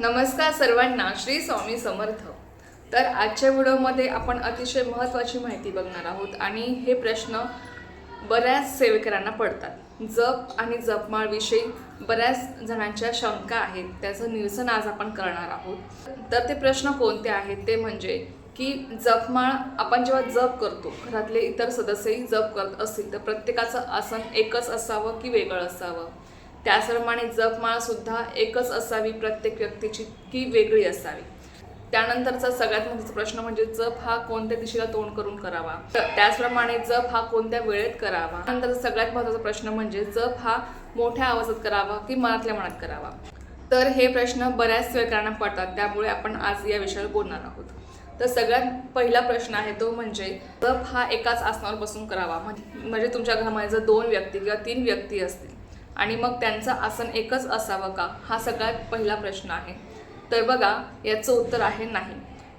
नमस्कार सर्वांना श्री स्वामी समर्थ. तर आजच्या व्हिडिओमध्ये आपण अतिशय महत्त्वाची माहिती बघणार आहोत आणि हे प्रश्न बऱ्याच सेवेकरांना पडतात. जप आणि जपमाळविषयी बऱ्याच जणांच्या शंका आहेत त्याचं निरसन आज आपण करणार आहोत. तर ते प्रश्न कोणते आहेत ते म्हणजे की जपमाळ आपण जेव्हा जप करतो घरातले इतर सदस्यही जप करत असतील तर प्रत्येकाचं आसन एकच असावं की वेगळं असावं? त्याचप्रमाणे जपमाळसुद्धा एकच असावी प्रत्येक व्यक्तीची की वेगळी असावी. त्यानंतरचा सगळ्यात महत्त्वाचा प्रश्न म्हणजे जप हा कोणत्या दिशेला तोंड करून करावा? त्याचप्रमाणे जप हा कोणत्या वेळेत करावा? त्यानंतरचा सगळ्यात महत्त्वाचा प्रश्न म्हणजे जप हा मोठ्या आवाजात करावा की मनातल्या मनात करावा? तर हे प्रश्न बऱ्याच सेवकांना पडतात त्यामुळे आपण आज या विषयावर बोलणार आहोत. तर सगळ्यात पहिला प्रश्न आहे तो म्हणजे जप हा एकाच आसनावर बसून करावा. म्हणजे म्हणजे तुमच्या घरामध्ये जर दोन व्यक्ती किंवा तीन व्यक्ती असतील आणि मग त्यांचं आसन एकच असावं का? हा सगळ्यात पहिला प्रश्न आहे. तर बघा याचं उत्तर आहे नाही.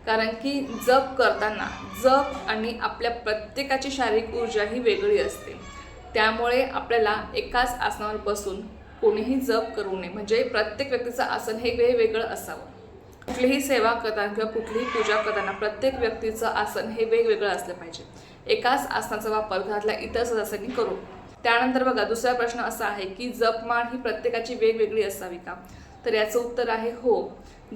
कारण की जप करताना जप आणि आपल्या प्रत्येकाची शारीरिक ऊर्जा ही वेगळी असते. त्यामुळे आपल्याला एकाच आसनावर बसून कोणीही जप करू नये. म्हणजे प्रत्येक व्यक्तीचं आसन हे वेगवेगळं असावं. कुठलीही सेवा करताना किंवा कुठलीही पूजा करताना प्रत्येक व्यक्तीचं आसन हे वेगवेगळं असलं पाहिजे. एकाच आसनाचा वापर घरातल्या इतर सदस्यांनी करू. नये. त्यानंतर बघा दुसरा प्रश्न असा आहे की जपमाळ ही प्रत्येकाची वेगवेगळी असावी का? तर याचं उत्तर आहे हो.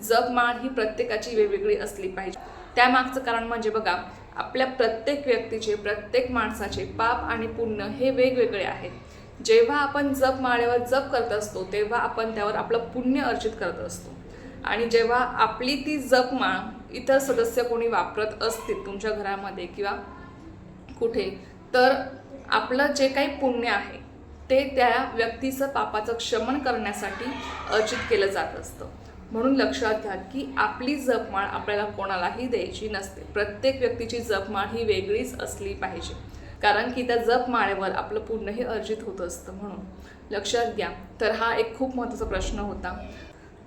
जपमाळ ही प्रत्येकाची वेगवेगळी असली पाहिजे. त्यामागचं कारण म्हणजे बघा आपल्या प्रत्येक व्यक्तीचे प्रत्येक माणसाचे पाप आणि पुण्य हे वेगवेगळे आहेत जेव्हा आपण जप माळेवर जप करत असतो तेव्हा आपण त्यावर आपलं पुण्य अर्जित करत असतो. आणि जेव्हा आपली ती जपमाळ इतर सदस्य कोणी वापरत असतील तुमच्या घरामध्ये किंवा कुठे तर आपलं जे काही पुण्य आहे ते त्या व्यक्तीचं पापाचं क्षमन करण्यासाठी अर्जित केलं जात असतं. म्हणून लक्षात घ्या की आपली जपमाळ आपल्याला कोणालाही द्यायची नसते. प्रत्येक व्यक्तीची जपमाळ ही वेगळीच असली पाहिजे. कारण की त्या जपमाळेवर आपलं पुण्यही अर्जित होत असतं म्हणून. लक्षात घ्या. तर हा एक खूप महत्त्वाचा प्रश्न होता.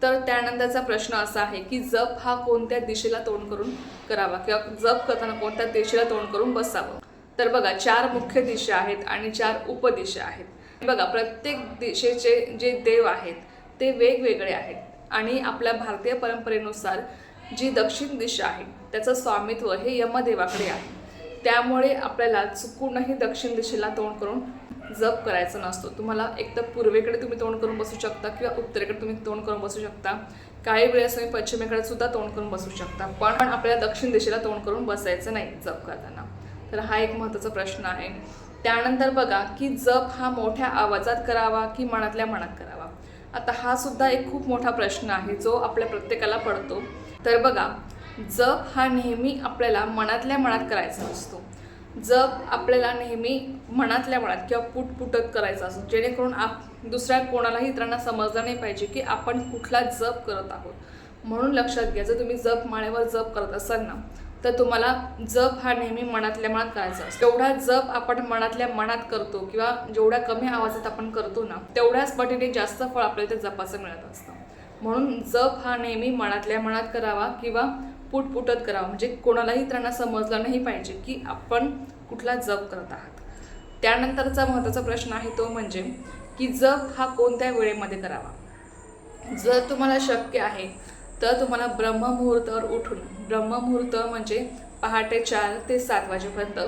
तर त्यानंतरचा प्रश्न असा आहे की जप हा कोणत्या दिशेला तोंड करून करावा? किंवा जप करताना कोणत्या दिशेला तोंड करून बसावं? तर बघा चार मुख्य दिशा आहेत आणि चार उपदिशा आहेत. बघा प्रत्येक दिशेचे जे देव आहेत ते वेगवेगळे आहेत. आणि आपल्या भारतीय परंपरेनुसार जी दक्षिण दिशा आहे त्याचं स्वामित्व हे यमदेवाकडे आहे. त्यामुळे आपल्याला चुकूनही दक्षिण दिशेला तोंड करून जप करायचा नसतो. तुम्हाला एक तर पूर्वेकडे तुम्ही तोंड करून बसू शकता किंवा उत्तरेकडे तुम्ही तोंड करून बसू शकता. काही वेळेस तुम्ही पश्चिमेकडे सुद्धा तोंड करून बसू शकता. पण आपल्याला दक्षिण दिशेला तोंड करून बसायचं नाही जप करताना. तर हा एक महत्त्वाचा प्रश्न आहे. त्यानंतर बघा की जप हा मोठ्या आवाजात करावा की मनातल्या मनात करावा? आता हा सुद्धा एक खूप मोठा प्रश्न आहे जो आपल्या प्रत्येकाला पडतो. तर बघा जप हा नेहमी आपल्याला मनातल्या मनात करायचा असतो. जप आपल्याला नेहमी मनातल्या मनात किंवा पुटपुटत करायचा असतो. जेणेकरून आप दुसऱ्या कोणालाही इतरांना समजलं नाही पाहिजे की आपण कुठला जप करत आहोत. म्हणून लक्षात घ्या जर तुम्ही जप माळेवर जप करत असाल ना तर तुम्हाला जप हा नेहमी मनातल्या मनात करायचा असतो. तेवढा जप आपण मनातल्या मनात करतो किंवा जेवढ्या कमी आवाजात आपण करतो ना तेवढ्याच पटीने जास्त फळ आपल्याला त्या जपाचं मिळत असतं. म्हणून जप हा नेहमी मनातल्या मनात करावा किंवा पुटपुटत करावा. म्हणजे कोणालाही त्यांना समजलं नाही पाहिजे की आपण कुठला जप करत आहात. त्यानंतरचा महत्त्वाचा प्रश्न आहे तो म्हणजे की जप हा कोणत्या वेळेमध्ये करावा? जर तुम्हाला शक्य आहे तर तुम्हाला ब्रह्ममुहूर्तावर उठून ब्रह्ममुहूर्त म्हणजे पहाटे चार ते सात वाजेपर्यंत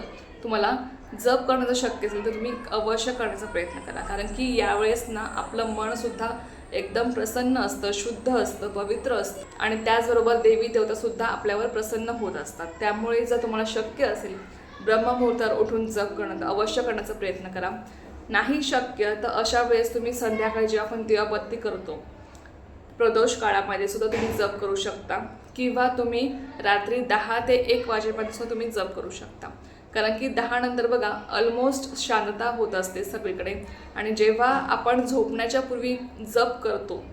तुम्हाला जप करणं जर शक्य असेल तर तुम्ही अवश्य करण्याचा प्रयत्न करा. कारण की यावेळेस ना आपलं मनसुद्धा एकदम प्रसन्न असतं शुद्ध असतं पवित्र असतं. आणि त्याचबरोबर देवी देवतासुद्धा आपल्यावर प्रसन्न होत असतात. त्यामुळे जर तुम्हाला शक्य असेल ब्रह्ममुहूर्तावर उठून जप करणं अवश्य करण्याचा प्रयत्न करा. नाही शक्य तर अशा वेळेस तुम्ही संध्याकाळी जेव्हा आपण दिवाबत्ती करतो प्रदोष काळामध्ये सुद्धा तुम्ही जप करू शकता. किंवा तुम्ही रात्री दहा ते एक वाजेपर्यंत सुद्धा तुम्ही जप करू शकता. कारण की दहा नंतर बघा ऑलमोस्ट शांतता होत असते सगळीकडे. आणि जेव्हा आपण झोपण्याच्या पूर्वी जप करतो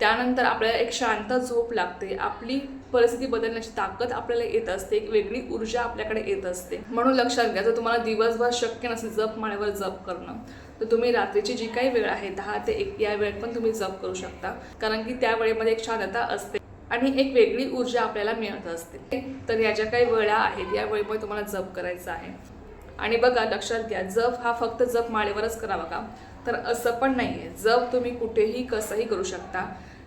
त्यानंतर आपल्याला एक शांत झोप लागते. आपली परिस्थिती बदलण्याची ताकद आपल्याला येत असते. एक वेगळी ऊर्जा आपल्याकडे येत असते. म्हणून लक्षात घ्या जर तुम्हाला दिवसभर शक्य नसेल जप माळेवर जप करणं तर तुम्ही रात्रीची जी काही वेळ आहे दहा ते एक या वेळेत पण तुम्ही जप करू शकता. कारण की त्या वेळेमध्ये एक शांतता असते. आणि एक वेगळी ऊर्जा आपल्याला मिळत असते. तर या ज्या काही वेळा आहेत या वेळेमध्ये तुम्हाला जप करायचं आहे. आणि बघा लक्षात घ्या जप हा फक्त जप माळेवरच करावा का? तर असं पण नाही आहे जप तुम्ही कुठेही कसंही करू शकता.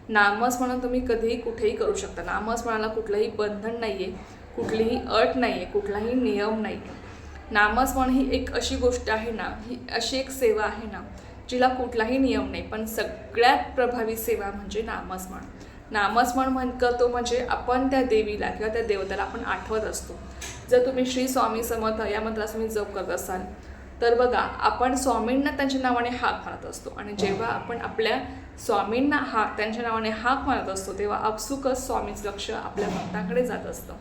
नामस्मरण तुम्ही कधीही कुठेही करू शकता. नामस्मरणाला कुठलंही बंधन नाही आहे कुठलीही अट नाही आहे कुठलाही नियम नाही आहे नामस्मरण ही एक अशी गोष्ट आहे ना ही अशी एक सेवा आहे ना जिला कुठलाही नियम नाही पण सगळ्यात प्रभावी सेवा म्हणजे नामस्मरण. नामस्मरण म्हण करतो म्हणजे आपण त्या देवीला किंवा त्या देवताला आपण आठवत असतो. जर तुम्ही श्री स्वामी समर्थ या मंत्राचा तुम्ही जप करत असाल तर बघा आपण स्वामींना त्यांच्या नावाने हाक मारत असतो आणि जेव्हा आपण आपल्या स्वामींना हाक त्यांच्या नावाने हाक मारत असतो तेव्हा अपसुकच स्वामीचं लक्ष आपल्या भक्तांकडे जात असतं.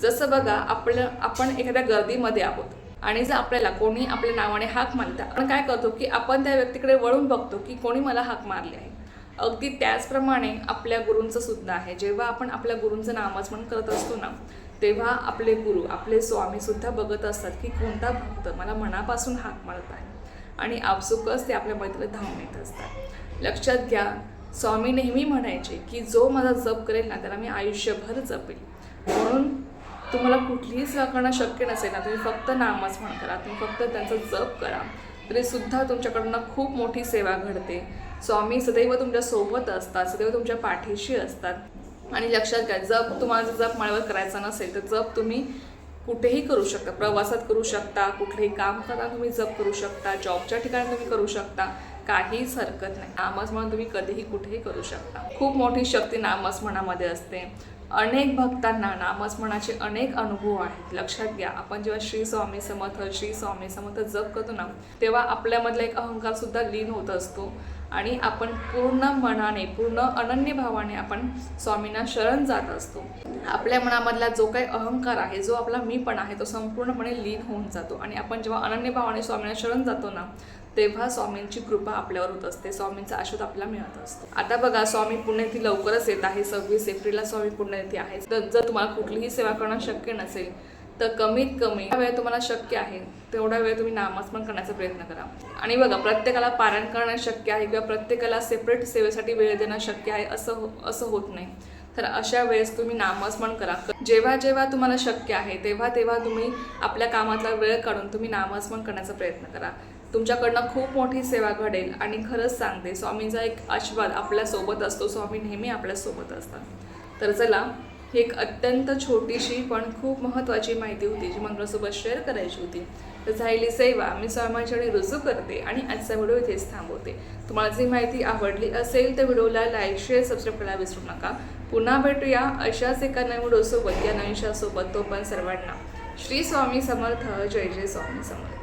जसं बघा आपलं आपण एखाद्या गर्दीमध्ये आहोत आणि जर आपल्याला कोणी आपल्या नावाने हाक मारतात आपण काय करतो की आपण त्या व्यक्तीकडे वळून बघतो की कोणी मला हाक मारली आहे. अगदी त्याचप्रमाणे आपल्या गुरूंचं सुद्धा आहे. जेव्हा आपण आपल्या गुरूंचं नामस्मरण करत असतो ना तेव्हा आपले गुरु आपले स्वामी सुद्धा बघत असतात की कोणता भक्त मला मनापासून हाक मारत आहे. आणि आपसुकच ते आपल्या मैत्रीला धावून येत असतात. लक्षात घ्या स्वामी नेहमी म्हणायचे की जो माझा जप करेल ना त्याला मी आयुष्यभर जपेल. म्हणून तुम्हाला कुठलीही सेवा करणं शक्य नसेल ना तुम्ही फक्त नामस्मरण करा तुम्ही फक्त त्यांचा जप करा. तरीसुद्धा तुमच्याकडनं खूप मोठी सेवा घडते. स्वामी सदैव तुमच्यासोबत असतात सदैव तुमच्या पाठीशी असतात. आणि लक्षात घ्या जप तुम्हाला जप माळ्यावर करायचा नसेल तर जप तुम्ही कुठेही करू शकता. प्रवासात करू शकता कुठलेही काम करताना तुम्ही जप करू शकता जॉबच्या ठिकाणी तुम्ही करू शकता काहीच हरकत नाही. नामस्मरण तुम्ही कधीही कुठेही करू शकता. खूप मोठी शक्ती नामस्मरणामध्ये असते. अनेक भक्तांना नामस्मरणाचे अनेक अनुभव आहेत. लक्षात घ्या आपण जेव्हा श्री स्वामी समर्थ श्री स्वामी समर्थ जप करतो ना तेव्हा आपल्यामधला एक अहंकार सुद्धा लीन होत असतो. आणि आपण पूर्ण मनाने पूर्ण अनन्य भावाने आपण स्वामींना शरण जात असतो. आपल्या मनामधला जो काही अहंकार आहे जो आपला मीपण आहे तो संपूर्णपणे लीन होऊन जातो. आणि आपण जेव्हा अनन्य भावाने स्वामींना शरण जातो ना तेव्हा स्वामींची कृपा आपल्यावर होत असते. स्वामींचा आशीर्वाद आपल्याला मिळत असतो. आता बघा स्वामी पुण्यतिथी लवकरच येत आहे. सव्वीस एप्रिलला स्वामी पुण्यतिथी आहे. तर जर तुम्हाला कुठलीही सेवा करणं शक्य नसेल तर कमीत कमी ज्या वेळ तुम्हाला शक्य आहे तेवढा वेळ तुम्ही नामस्मरण करण्याचा प्रयत्न करा. आणि बघा प्रत्येकाला पारायण करणं शक्य आहे किंवा प्रत्येकाला सेपरेट सेवेसाठी वेळ देणं शक्य आहे असं हो- असं होत नाही. तर अशा वेळेस तुम्ही नामस्मरण करा. जेव्हा जेव्हा तुम्हाला शक्य आहे तेव्हा तेव्हा तुम्ही आपल्या कामातला वेळ काढून तुम्ही नामस्मरण करण्याचा प्रयत्न करा. तुमच्याकडनं खूप मोठी सेवा घडेल आणि खरंच सांगते स्वामींचा एक आशीर्वाद आपल्यासोबत असतो. स्वामी नेहमी आपल्यासोबत असतात. तर चला ही एक अत्यंत छोटीशी पण खूप महत्त्वाची माहिती होती जी मंगळसोबत शेअर करायची होती. तर झालेली सेवा. मी स्वामींच्याकडे रुजू करते आणि आजचा व्हिडिओ इथेच थांबवते. तुम्हाला जी माहिती आवडली असेल तर व्हिडिओला लाईक शेअर सबस्क्राईब करायला विसरू नका. पुन्हा भेटूया अशाच एका नवीन व्हिडिओसोबत. या नवीनशासोबत तो पण सर्वांना. श्री स्वामी समर्थ. जय जय स्वामी समर्थ.